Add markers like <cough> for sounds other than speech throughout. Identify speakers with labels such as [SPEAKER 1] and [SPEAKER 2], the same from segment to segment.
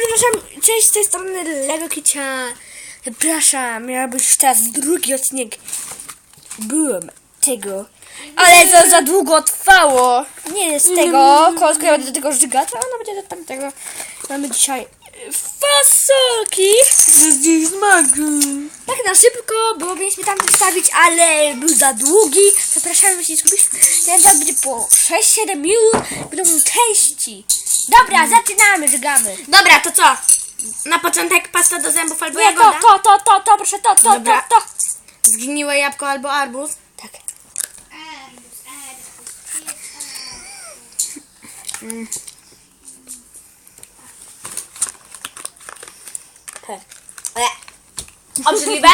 [SPEAKER 1] przepraszam, cześć z tej strony Lego Kicia. Przepraszam, miał być już teraz drugi odcinek. Byłem tego. Ale to za długo trwało. Nie z tego, kolska ja będę do tego żygacza, ona będzie do tamtego. Mamy dzisiaj e, fasolki.
[SPEAKER 2] Gdzieś smaku.
[SPEAKER 1] Tak na szybko, bo mieliśmy tam wstawić, ale był za długi. Zapraszamy, jeśli skupić. Teraz będzie po 6-7 minut. Będą części. Dobra, zaczynamy, żygamy.
[SPEAKER 2] Dobra, to co? Na początek pasta do zębów albo
[SPEAKER 1] Nie, to,
[SPEAKER 2] jagoda?
[SPEAKER 1] to, to, to, to, proszę, to, to,
[SPEAKER 2] Dobra.
[SPEAKER 1] to, to.
[SPEAKER 2] Zgniłe jabłko albo arbuz?
[SPEAKER 1] Tak. Tak.
[SPEAKER 2] E. Obrzydliwe?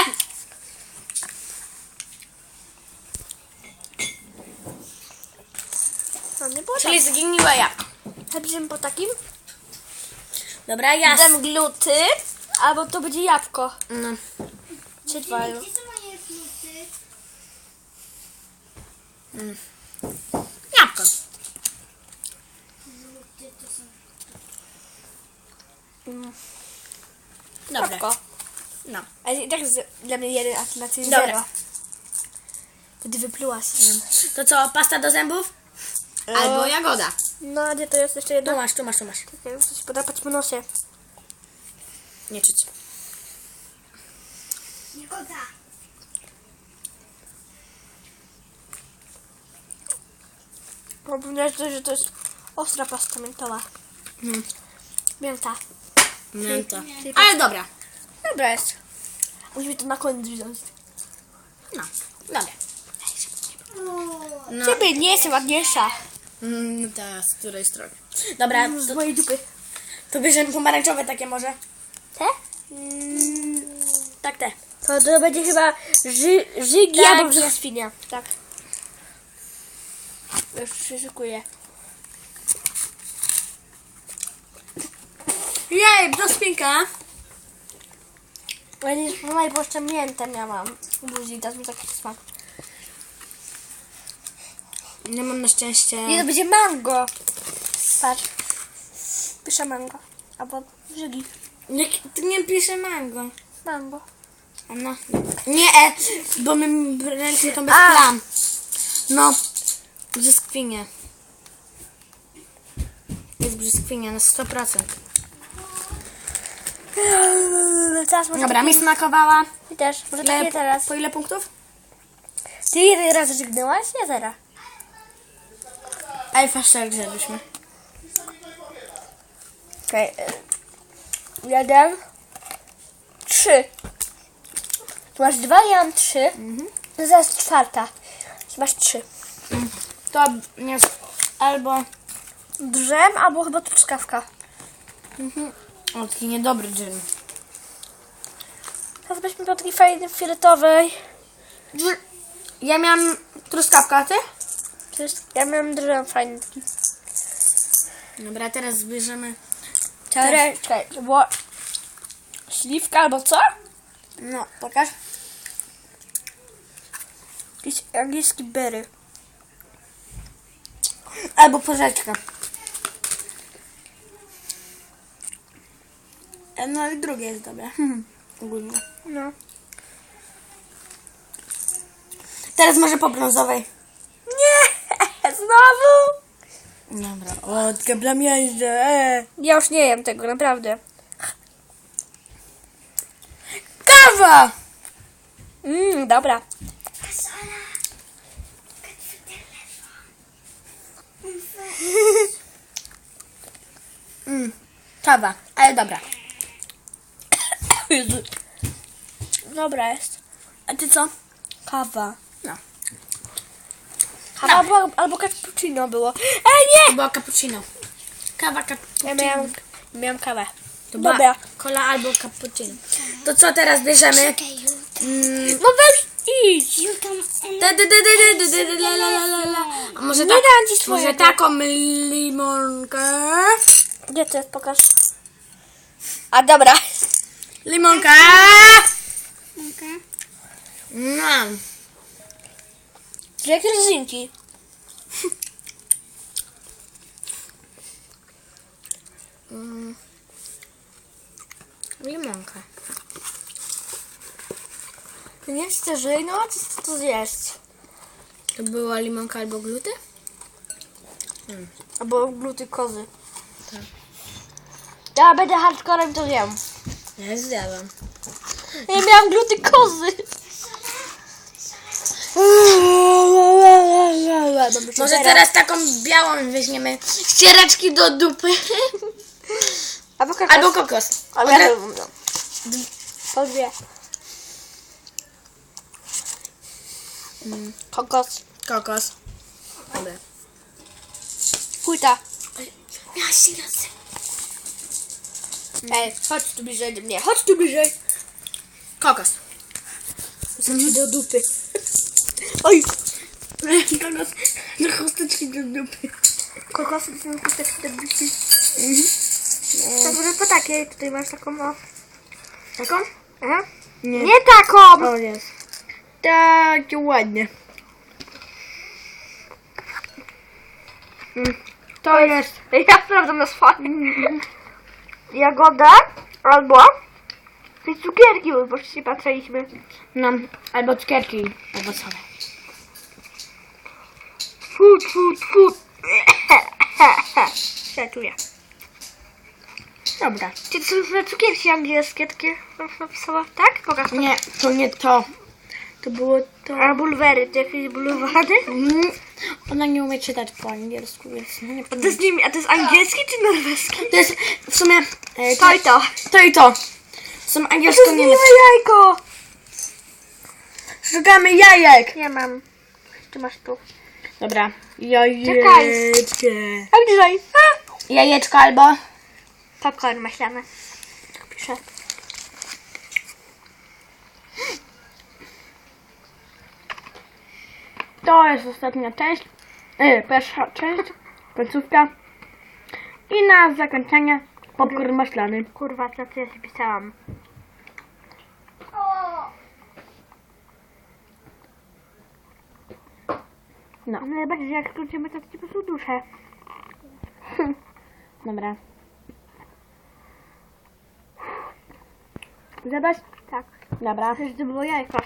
[SPEAKER 1] No
[SPEAKER 2] Czyli zgniłe jabłko.
[SPEAKER 1] Tak. Bierzemy po takim.
[SPEAKER 2] Dobra, ja.
[SPEAKER 1] Dam gluty, albo to będzie jabłko.
[SPEAKER 2] No.
[SPEAKER 1] Czy dwa.
[SPEAKER 3] Gdzie są moje fluty?
[SPEAKER 2] Jabłko.
[SPEAKER 3] Fluty to są...
[SPEAKER 2] Dobra.
[SPEAKER 1] Jabłko.
[SPEAKER 2] No.
[SPEAKER 1] Ale i tak z, dla mnie jeden, a dla ciebie
[SPEAKER 2] Dobra.
[SPEAKER 1] zero. Wtedy wyplułaś.
[SPEAKER 2] To co, pasta do zębów? Albo jagoda.
[SPEAKER 1] No, a gdzie to jest jeszcze
[SPEAKER 2] Tu
[SPEAKER 1] jedno?
[SPEAKER 2] masz, tu masz, tu masz.
[SPEAKER 1] Czekaj, muszę się podrapać po nosie.
[SPEAKER 2] Nie czuć.
[SPEAKER 3] Jagoda.
[SPEAKER 1] Bo powiedziałeś, że to jest ostra pasta miętowa.
[SPEAKER 2] Mm.
[SPEAKER 1] Mięta.
[SPEAKER 2] Mięta. Ale dobra.
[SPEAKER 1] Dobra jest. Musimy to na koniec wziąć.
[SPEAKER 2] No. Dobra. No.
[SPEAKER 1] Ciebie nie jest ładniejsza.
[SPEAKER 2] Mm, ta z której strony? Dobra,
[SPEAKER 1] Z
[SPEAKER 2] to,
[SPEAKER 1] mojej dupy.
[SPEAKER 2] to bierzemy pomarańczowe takie może.
[SPEAKER 1] Te?
[SPEAKER 2] Tak, te.
[SPEAKER 1] To, to będzie chyba ży, żygi
[SPEAKER 2] Tak.
[SPEAKER 1] albo brzoskwinia. Tak. Już przyszykuję.
[SPEAKER 2] Jej, brzoskwinka.
[SPEAKER 1] Bo ja nie pomaj, bo jeszcze miętę miałam. Buzi, teraz mi taki smak.
[SPEAKER 2] Nie mam na szczęście.
[SPEAKER 1] Nie, to będzie mango. Patrz. Piszę mango. Albo żygi.
[SPEAKER 2] Nie, tu nie pisze mango.
[SPEAKER 1] Mango.
[SPEAKER 2] A No. Nie, e, bo my ręcznie to bez
[SPEAKER 1] A.
[SPEAKER 2] plam. No. Brzoskwinie. Jest brzoskwinia na 100%.
[SPEAKER 1] Teraz może
[SPEAKER 2] Dobra,
[SPEAKER 1] taki-
[SPEAKER 2] mi smakowała.
[SPEAKER 1] Ty też. Może
[SPEAKER 2] Ile,
[SPEAKER 1] takie teraz.
[SPEAKER 2] po ile punktów?
[SPEAKER 1] Ty jeden raz żygnęłaś? Ja zera.
[SPEAKER 2] Ej, faszczek żebyśmy.
[SPEAKER 1] Okej. Okay. Jeden. Trzy. Tu masz dwa, ja mam trzy.
[SPEAKER 2] Mhm.
[SPEAKER 1] To zaraz czwarta. Czy masz trzy.
[SPEAKER 2] To jest albo...
[SPEAKER 1] Drzem albo chyba truskawka.
[SPEAKER 2] O, taki niedobry dżem.
[SPEAKER 1] Teraz weźmy po takiej fajnej fioletowej.
[SPEAKER 2] Ja miałam truskawkę, a ty?
[SPEAKER 1] Jest, ja miałam drzem fajny taki.
[SPEAKER 2] Dobra, teraz zbierzemy...
[SPEAKER 1] Czekaj, czekaj, to było śliwka albo co?
[SPEAKER 2] No, pokaż.
[SPEAKER 1] Jakiś angielski berry.
[SPEAKER 2] Albo porzeczka. E, No, ale drugie jest dobre. Hmm. Ogólnie.
[SPEAKER 1] No.
[SPEAKER 2] Teraz może po brązowej.
[SPEAKER 1] Znowu!
[SPEAKER 2] Dobra. O, tylko blamiaździe. E.
[SPEAKER 1] Ja już nie jem tego, naprawdę.
[SPEAKER 2] Kawa!
[SPEAKER 1] Mmm, dobra.
[SPEAKER 3] Fasola.
[SPEAKER 2] Mm, kawa, ale dobra. <coughs>
[SPEAKER 1] Jezu. Dobra jest.
[SPEAKER 2] A ty co?
[SPEAKER 1] Kawa. Kawa albo, albo cappuccino było. Ej, nie!
[SPEAKER 2] To była cappuccino. Kawa, cappuccino.
[SPEAKER 1] Ja miałam, miałam kawę.
[SPEAKER 2] To była
[SPEAKER 1] Dobra.
[SPEAKER 2] Cola albo cappuccino. To co teraz bierzemy? Mm,
[SPEAKER 1] No weź idź!
[SPEAKER 3] Julka ma...
[SPEAKER 2] da, da, da, da, da, da, da, la, la, la, la, la. A może,
[SPEAKER 1] Nie
[SPEAKER 2] tak,
[SPEAKER 1] dam ci
[SPEAKER 2] może
[SPEAKER 1] swojego.
[SPEAKER 2] taką limonkę?
[SPEAKER 1] Gdzie to jest? Pokaż. A dobra.
[SPEAKER 2] Limonka!
[SPEAKER 3] Julka.
[SPEAKER 2] No.
[SPEAKER 1] Jakie rodzinki?
[SPEAKER 2] Mm. Limonka. Nie szczerze, no a co to zjeść? To była limonka albo gluty?
[SPEAKER 1] Albo gluty kozy. Ja będę hardcorem, to wiem.
[SPEAKER 2] Ja zjadłam.
[SPEAKER 1] Ja miałam gluty kozy. <laughs>
[SPEAKER 2] Może teraz taką białą weźmiemy ściereczki do dupy.
[SPEAKER 1] Albo kokos.
[SPEAKER 2] Albo kokos.
[SPEAKER 1] Albo
[SPEAKER 2] Od
[SPEAKER 1] ja. Po dwie. Kokos.
[SPEAKER 2] Kokos. Dobra.
[SPEAKER 1] Płyta.
[SPEAKER 2] Miałaś się raz.
[SPEAKER 1] Ej, chodź tu bliżej do mnie. Chodź tu bliżej.
[SPEAKER 2] Kokos.
[SPEAKER 1] Chodź do dupy. Oj.
[SPEAKER 2] Do nas, do chusteczki do dupy.
[SPEAKER 1] Kokosy to są chusteczki do dupy. To może po takiej. Tutaj masz taką o.
[SPEAKER 2] Taką?
[SPEAKER 1] Aha.
[SPEAKER 2] Nie.
[SPEAKER 1] Nie taką!
[SPEAKER 2] O, jest. Takie ładnie.
[SPEAKER 1] To jest. Ja sprawdzam na swoim. <laughs> Jagoda albo te cukierki, bo właściwie patrzyliśmy.
[SPEAKER 2] No, albo cukierki owocowe.
[SPEAKER 1] Food, food, food. się czuję.
[SPEAKER 2] Dobra.
[SPEAKER 1] Czy to są cukierki angielskie takie napisała? Tak? Pokaż.
[SPEAKER 2] Nie, to nie to. To było to.
[SPEAKER 1] A bulwery, to jakieś bulwary?
[SPEAKER 2] Mm, Ona nie umie czytać po angielsku, więc no nie
[SPEAKER 1] A to jest, nie, a to jest angielski czy norweski?
[SPEAKER 2] To jest w sumie e,
[SPEAKER 1] To i to.
[SPEAKER 2] to i to. Są
[SPEAKER 1] To
[SPEAKER 2] angielsko niemieckie.
[SPEAKER 1] jajko.
[SPEAKER 2] Szukamy jajek.
[SPEAKER 1] Nie mam. Czy masz tu?
[SPEAKER 2] Dobra. Jajeczka.
[SPEAKER 1] A bliżej. A!
[SPEAKER 2] Jajeczko albo
[SPEAKER 1] Popcorn maślany. Tak piszę.
[SPEAKER 2] to jest ostatnia część. E, pierwsza część. Końcówka. I na zakończenie popcorn maślany.
[SPEAKER 1] Kurwa, co ja się pisałam?
[SPEAKER 2] No,
[SPEAKER 1] No bardziej jak skończymy, to ci po prostu duszę.
[SPEAKER 2] dobra. Zjadać?
[SPEAKER 1] Tak.
[SPEAKER 2] Dobra.
[SPEAKER 1] Też to było jajko.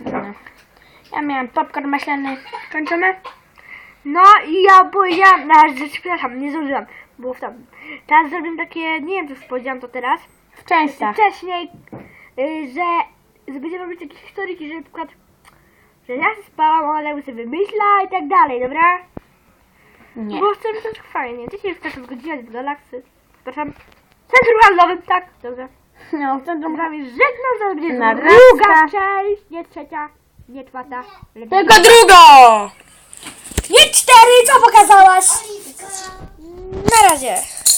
[SPEAKER 2] Dobra. Ja miałem popcorn maślany. Kończymy?
[SPEAKER 1] No i ja powiedziałam, na razie, przepraszam, nie zdążyłam. Było w tam. Teraz zrobię takie, nie wiem, czy powiedziałam to teraz.
[SPEAKER 2] W częściach.
[SPEAKER 1] Wcześniej, y, że, że będziemy robić takie historyki, że na przykład, że ja się spałam, ale sobie wymyśla i tak dalej, dobra?
[SPEAKER 2] Nie.
[SPEAKER 1] Bo chcę, tak fajnie. Ty się chcesz zgodziłaś do relaksy. Przepraszam. Centrum handlowym, tak, dobra.
[SPEAKER 2] No, w centrum
[SPEAKER 1] więc żegnam, zaraz będzie
[SPEAKER 2] Na
[SPEAKER 1] druga część, nie trzecia, nie czwarta.
[SPEAKER 2] Tylko drugo!
[SPEAKER 1] Nie cztery, co pokazałaś? Na razie.